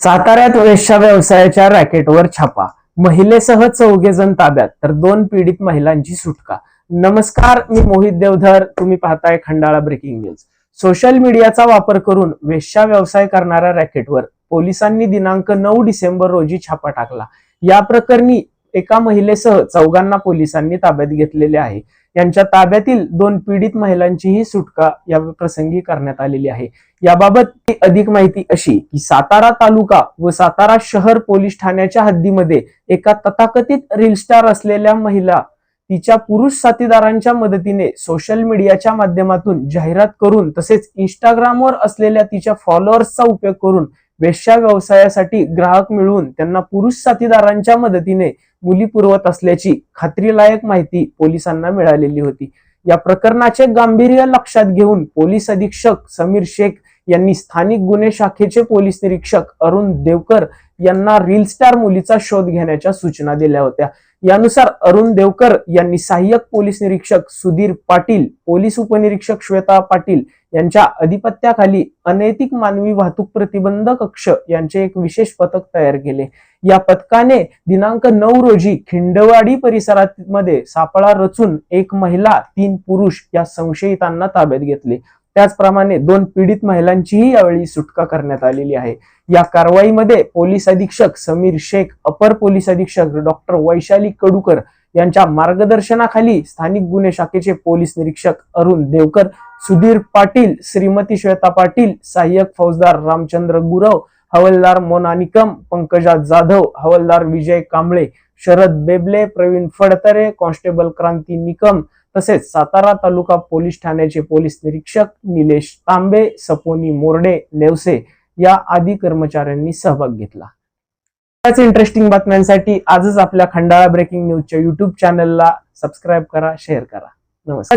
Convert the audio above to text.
साताऱ्यात वेश्या व्यवसायाच्या रॅकेटवर छापा. महिलेसह चौघे जण ताब्यात तर दोन पीडित महिलांची सुटका. नमस्कार मी मोहित देवधर. तुम्ही पाहताय खंडाळा ब्रेकिंग न्यूज. सोशल मीडियाचा वापर करून वेश्या व्यवसाय करणाऱ्या रॅकेटवर पोलिसांनी दिनांक नऊ डिसेंबर रोजी छापा टाकला. या प्रकरणी एका महिलेसह चौघांना पोलिसांनी ताब्यात घेतलेले आहे. यांच्या ताब्यातील दोन पीडित महिलांचीही सुटका या प्रसंगी करण्यात आलेली आहे. याबाबत अधिक माहिती अशी की सातारा तालुका व सातारा शहर पोलीस ठाण्याच्या हद्दीमध्ये एका तथाकथित रील स्टार असलेल्या महिला तिच्या पुरुष साथीदारांच्या मदतीने सोशल मीडियाच्या माध्यमातून जाहिरात करून तसेच इंस्टाग्रामवर असलेल्या तिच्या फॉलोअर्सचा उपयोग करून वेश्या व्यवसायासाठी ग्राहक मिळवून त्यांना पुरुष साथीदारांच्या मदतीने मुली पुरवत असल्याची खात्रीलायक माहिती पोलिसांना मिळालेली होती. या प्रकरणाचे गांभीर्य लक्षात घेऊन पोलीस अधीक्षक समीर शेख यांनी स्थानिक गुन्हे शाखेचे पोलीस निरीक्षक अरुण देवकर यांना रील स्टार मुलीचा शोध घेण्याच्या सूचना दिल्या होत्या. यानुसार अरुण देवकर यांनी सहाय्यक पोलीस निरीक्षक सुधीर पाटील पोलीस उपनिरीक्षक श्वेता पाटील यांच्या अधिपत्याखाली अनैतिक मानवी वाहतूक प्रतिबंध कक्ष यांचे एक विशेष पथक तयार केले. या पथकाने दिनांक नऊ रोजी खिंडवाडी परिसरात मध्ये सापळा रचून एक महिला तीन पुरुष या संशयितांना ताब्यात घेतले. त्याचप्रमाणे दोन पीडित महिलांचीही यावेळी सुटका करण्यात आलेली आहे. या कारवाईमध्ये पोलीस अधीक्षक समीर शेख अपर पोलीस अधीक्षक डॉक्टर वैशाली कडूकर यांच्या मार्गदर्शनाखाली स्थानिक गुन्हे शाखेचे पोलीस निरीक्षक अरुण देवकर सुधीर पाटील श्रीमती श्वेता पाटील सहाय्यक फौजदार रामचंद्र गुरव हवलदार मोना निकम पंकजा जाधव हवलदार विजय कांबळे शरद बेबले प्रवीण फडतरे कॉन्स्टेबल क्रांती निकम तसेच सातारा तालुका पोलीस ठाण्याचे पोलीस निरीक्षक निलेश तांबे सपोनी मोरडे नेवसे या आदी कर्मचाऱ्यांनी सहभाग घेतला. त्याच इंटरेस्टिंग बातम्यांसाठी आजच आपल्या खंडाळा ब्रेकिंग न्यूजच्या युट्यूब चॅनलला सबस्क्राईब करा शेअर करा. नमस्कार.